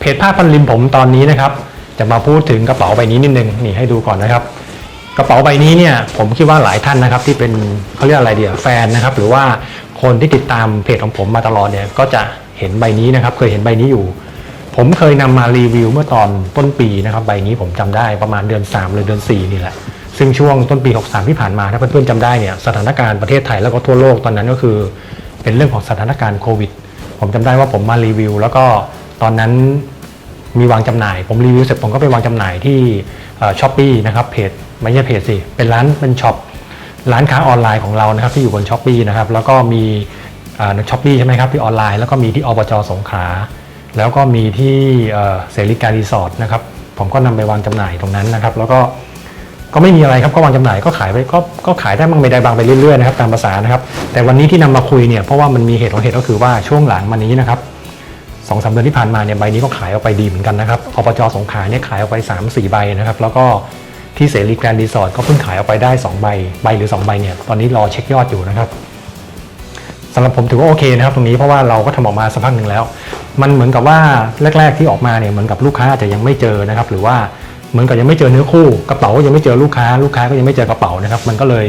เพจผ้าพันริมผมตอนนี้นะครับ จะมาพูดถึงกระเป๋าใบนี้นิดนึงนี่ให้ดูก่อนนะครับ กระเป๋าใบนี้เนี่ยผมคิดว่าหลายท่านนะครับ ที่เป็นเขาเรียกอะไรเดียวแฟนนะครับ หรือว่าคนที่ติดตามเพจของผมมาตลอดเนี่ยก็จะเห็นใบนี้นะครับ เคยเห็นใบนี้อยู่ ผมเคยนำมารีวิวเมื่อตอนต้นปีนะครับ ใบนี้ผมจำได้ประมาณเดือน 3 หรือเดือน 4 นี่แหละซึ่งช่วงต้นปี 63 ที่ผ่านมาถ้าเพื่อนๆจำได้เนี่ยสถานการณ์ประเทศไทยแล้วก็ทั่วโลกตอนนั้นก็คือ เป็นเรื่องของสถานการณ์โควิดผมจำได้ว่าผมมารีวิว แล้วก็ ตอนนั้นมีวางจำหน่าย ผมรีวิวเสร็จผมก็ไปวางจำหน่ายที่ช้อปปี้นะครับเพจไม่ใช่เพจสิเป็นร้านเป็นช็อปร้านค้าออนไลน์ของเรานะครับที่อยู่บนช้อปปี้นะครับแล้วก็มีช้อปปี้ใช่ไหมครับที่ออนไลน์แล้วก็มีที่อบจสงขลาแล้วก็มีที่เสรีการรีสอร์ทนะครับผมก็นำไปวางจำหน่ายตรงนั้นนะครับ แล้วก็ก็ไม่มีอะไรครับก็วางจำหน่ายก็ขายไปก็ก็ขายได้บางไม่ได้บางไปเรื่อยๆนะครับตามภาษานะครับ แต่วันนี้ที่นำมาคุยเนี่ยเพราะว่ามันมีเหตุของเหตุก็คือว่าช่วงหลังมานี้นะครับ สองสามเดือนที่ผ่านมาเนี่ยใบนี้ก็ขายออกไปดีเหมือนกันนะครับอบจสงขลาเนี่ยขายออกไป 3 4 ใบนะครับ แล้วก็ที่เสรีแกรนด์รีสอร์ทก็เพิ่งขายออกไปได้ 2 ใบ ใบหรือ 2 ใบเนี่ย ตอนนี้รอเช็คยอดอยู่นะครับสำหรับผมถือว่าโอเคนะครับ ตรงนี้เพราะว่าเราก็ทำออกมาสักพักหนึ่งแล้ว มันเหมือนกับว่าแรก ๆ ที่ออกมาเนี่ยเหมือนกับลูกค้าอาจจะยังไม่เจอนะครับ หรือว่าเหมือนกับยังไม่เจอเนื้อคู่ กระเป๋าก็ยังไม่เจอลูกค้า ลูกค้าก็ยังไม่เจอกระเป๋านะครับ มันก็เลย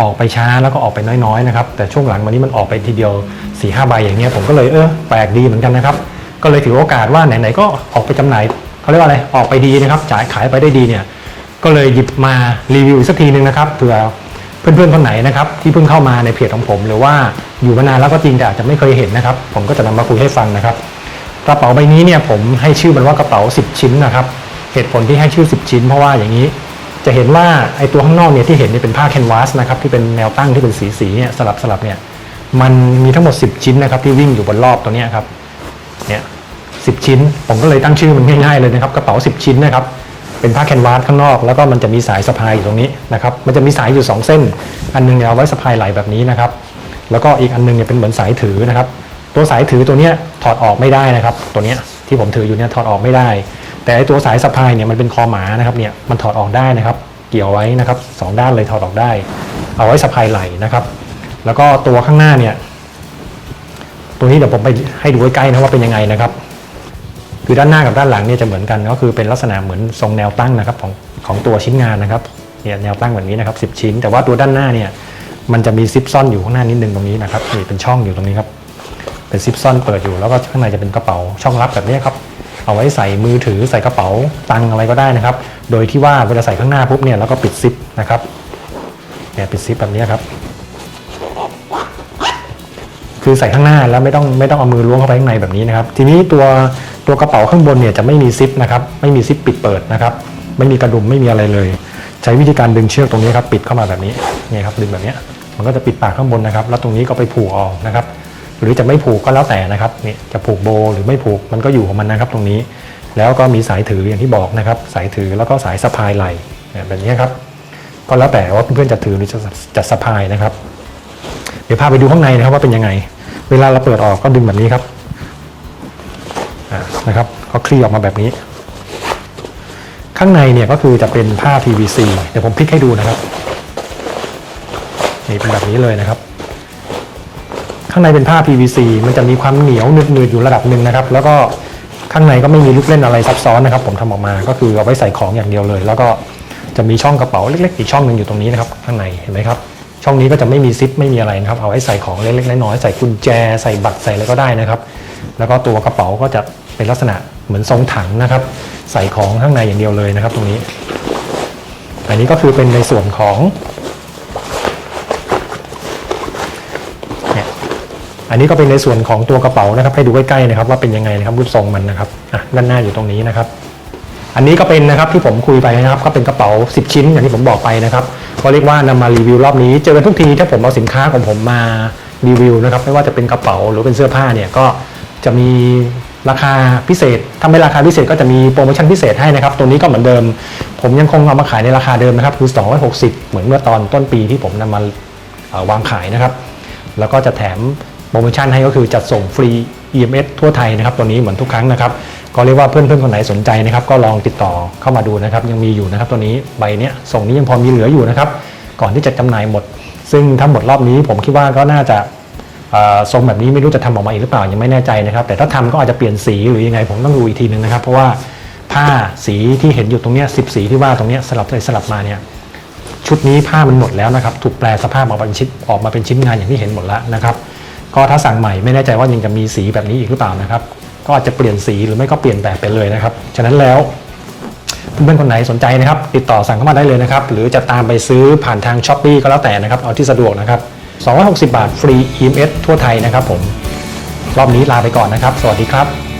ออกไปช้าแล้วก็ออกไปน้อยๆนะครับ แต่ช่วงหลังมานี้มันออกไปทีเดียว4ี่ห้าใบอย่างเงี้ยผมก็เลยเออแปลกดีเหมือนกันนะครับ ก็เลยถือโอกาสว่าไหนๆก็ออกไปจำหน่ายเขาเรียกว่าอะไรออกไปดีนะครับจ่ายขายไปได้ดีเนี่ยก็เลยหยิบมารีวิวอีกสักทีหนึ่งนะครับเผื่อเพื่อนๆคนไหนนะครับที่เพิ่งเข้ามาในเพจของผม หรือว่าอยู่มานานแล้วก็จริงแต่อาจจะไม่เคยเห็นนะครับ ผมก็จะนำมาคุยให้ฟังนะครับ กระเป๋าใบนี้เนี่ยผมให้ชื่อมันว่ากระเป๋า 10 ชิ้นนะครับเหตุผลที่ให้ชื่อ 10 ชิ้น เพราะว่าอย่างนี้จะเห็นว่าไอ้ตัวข้างนอกเนี่ยที่เห็นเนี่ยเป็นผ้าแคนวาสนะครับที่เป็นแนวตั้งที่เป็นสีสีๆเนี่ยสลับสลับเนี่ยมันมีทั้งหมด 10 ชิ้นนะครับที่วิ่งอยู่บนรอบตัวเนี้ยครับเนี่ย สิชิ้น ผมก็เลยตั้งชื่อมันง่ายๆเลยนะครับกระเป๋า 10 ชิ้นนะครับเป็นผ้าแคนวาสข้างนอก แล้วก็มันจะมีสายสะพายอยู่ตรงนี้นะครับมันจะมีสายอยู่ 2 เส้น อันหนึงเนี่ยเอาไว้สะพายไหล่แบบนี้นะครับแล้วก็อีกอันหนึงเนี่ยเป็นเหมือนสายถือนะครับตัวสายถือตัวเนี้ยถอดออกไม่ได้นะครับตัวเนี้ยที่ผมถืออยู่เนี่ยถอดออกไม่ได้ แต่ไอ้ตัวสายสะพายเนี่ยมันเป็นคอหมานะครับเนี่ยมันถอดออกได้นะครับ เกี่ยวไว้นะครับสองด้านเลยถอดออกได้ เอาไว้สะพายไหล่นะครับแล้วก็ตัวข้างหน้าเนี่ยตัวนี้เดี๋ยวผมไปให้ดูใกล้ๆนะว่าเป็นยังไงนะครับ คือด้านหน้ากับด้านหลังเนี่ยจะเหมือนกันก็คือเป็นลักษณะเหมือนทรงแนวตั้งนะครับของของตัวชิ้นงานนะครับเนี่ยแนวตั้งแบบนี้นะครับ10 ชิ้น แต่ว่าตัวด้านหน้าเนี่ยมันจะมีซิปซ่อนอยู่ข้างหน้านิดนึงตรงนี้นะครับนี่เป็นช่องอยู่ตรงนี้ครับเป็นซิปซ่อนเปิดอยู่แล้วก็ข้างในจะเป็นกระเป๋าช่องลับแบบนี้ครับเอาไว้ใส่มือถือใส่กระเป๋าตังอะไรก็ได้นะครับ โดยที่ว่าเวลาใส่ข้างหน้าปุ๊บเนี่ยเราก็ปิดซิปนะครับเนี่ยปิดซิปแบบนี้ครับ คือใส่ข้างหน้าแล้วไม่ต้องไม่ต้องเอามือล้วงเข้าไปข้างในแบบนี้นะครับ ทีนี้ตัวตัวกระเป๋าข้างบนเนี่ยจะไม่มีซิปนะครับไม่มีซิปปิดเปิดนะครับ ไม่มีกระดุมไม่มีอะไรเลย ใช้วิธีการดึงเชือกตรงนี้ครับปิดเข้ามาแบบนี้นี่ครับดึงแบบนี้มันก็จะปิดปากข้างบนนะครับ แล้วตรงนี้ก็ไปผูกออกนะครับ หรือจะไม่ผูกก็แล้วแต่นะครับนี่จะผูกโบหรือไม่ผูกมันก็อยู่ของมันนะครับ ตรงนี้แล้วก็มีสายถืออย่างที่บอกนะครับ สายถือแล้วก็สายสะพายไหล่เนี่ยแบบนี้ครับก็แล้วแต่ว่าเพื่อนๆจะถือหรือจะจะสะพายนะครับ เดี๋ยวพาไปดูข้างในนะครับว่าเป็นยังไง เวลาเราเปิดออกก็ดึงแบบนี้ครับนะครับก็คลี่ออกมาแบบนี้ ข้างในเนี่ยก็คือจะเป็นผ้า PVC เดี๋ยวผมพลิกให้ดูนะครับนี่เป็นแบบนี้เลยนะครับ ข้างในเป็นผ้า PVC มันจะมีความเหนียวหนึบๆอยู่ระดับหนึ่งนะครับ แล้วก็ข้างในก็ไม่มีลูกเล่นอะไรซับซ้อนนะครับ ผมทำออกมาก็คือเอาไว้ใส่ของอย่างเดียวเลย แล้วก็จะมีช่องกระเป๋าเล็กๆอีกช่องหนึ่งอยู่ตรงนี้นะครับ ข้างในเห็นไหมครับ ช่องนี้ก็จะไม่มีซิปไม่มีอะไรนะครับ เอาไว้ใส่ของเล็กๆน้อยๆใส่กุญแจใส่บัตรใส่อะไรก็ได้นะครับ แล้วก็ตัวกระเป๋าก็จะเป็นลักษณะเหมือนทรงถังนะครับ ใส่ของข้างในอย่างเดียวเลยนะครับ ตรงนี้ อันนี้ก็คือเป็นในส่วนของเนี่ยอันนี้ก็เป็นในส่วนของตัวกระเป๋านะครับ ให้ดูใกล้ๆนะครับ ว่าเป็นยังไงนะครับรูปทรงมันนะครับอะด้านหน้าอยู่ตรงนี้นะครับ อันนี้ก็เป็นนะครับที่ผมคุยไปนะครับ ก็เป็นกระเป๋า 10 ชิ้นอย่างที่ผมบอกไปนะครับก็เรียกว่านำมารีวิวรอบนี้เจอกันทุกทีถ้าผมเอาสินค้าของผมมารีวิวนะครับไม่ว่าจะเป็นกระเป๋าหรือเป็นเสื้อผ้าเนี่ยก็จะมีราคาพิเศษถ้าไม่ราคาพิเศษก็จะมีโปรโมชั่นพิเศษให้นะครับ ตัวนี้ก็เหมือนเดิม ผมยังคงเอามาขายในราคาเดิมนะครับคือ 260 เหมือนเมื่อตอนต้นปีที่ผมนำมาวางขายนะครับ แล้วก็จะแถมโปรโมชั่นให้ก็คือจัดส่งฟรี EMS ทั่วไทยนะครับ ตัวนี้เหมือนทุกครั้งนะครับ ก็เรียกว่าเพื่อนๆคนไหนสนใจนะครับก็ลองติดต่อเข้ามาดูนะครับ ยังมีอยู่นะครับตัวนี้ใบเนี้ยส่งนี้ยังพอมีเหลืออยู่นะครับ ก่อนที่จะจำหน่ายหมด ซึ่งถ้าหมดรอบนี้ผมคิดว่าก็น่าจะทรงแบบนี้ไม่รู้จะทำออกมาอีกหรือเปล่ายังไม่แน่ใจนะครับ แต่ถ้าทำก็อาจจะเปลี่ยนสีหรือยังไงผมต้องดูอีกทีหนึ่งนะครับ เพราะว่าผ้าสีที่เห็นอยู่ตรงเนี้สิบสีที่ว่าตรงเนี้ยสลับไปสลับมาเนี่ยชุดนี้ผ้ามันหมดแล้วนะครับ ถูกแปลสภาพออกมาเป็นชิ้นออกมาเป็นชิ้นงานอย่างที่เห็นหมดแล้วนะครับ ก็ถ้าสั่งใหม่ไม่แน่ใจว่ายังจะมีสีแบบนี้อีกหรือเปล่านะครับ ก็อาจจะเปลี่ยนสีหรือไม่ก็เปลี่ยนแบบไปเลยนะครับ ฉะนั้นแล้วเพื่อนๆคนไหนสนใจนะครับ ติดต่อสั่งเข้ามาได้เลยนะครับ หรือจะตามไปซื้อผ่านทางช้อปปีก็แล้วแต่นะครับ เอาที่สะดวกนะครับ 260 บาทฟรี EMS ทั่วไทยนะครับผม รอบนี้ลาไปก่อนนะครับ สวัสดีครับ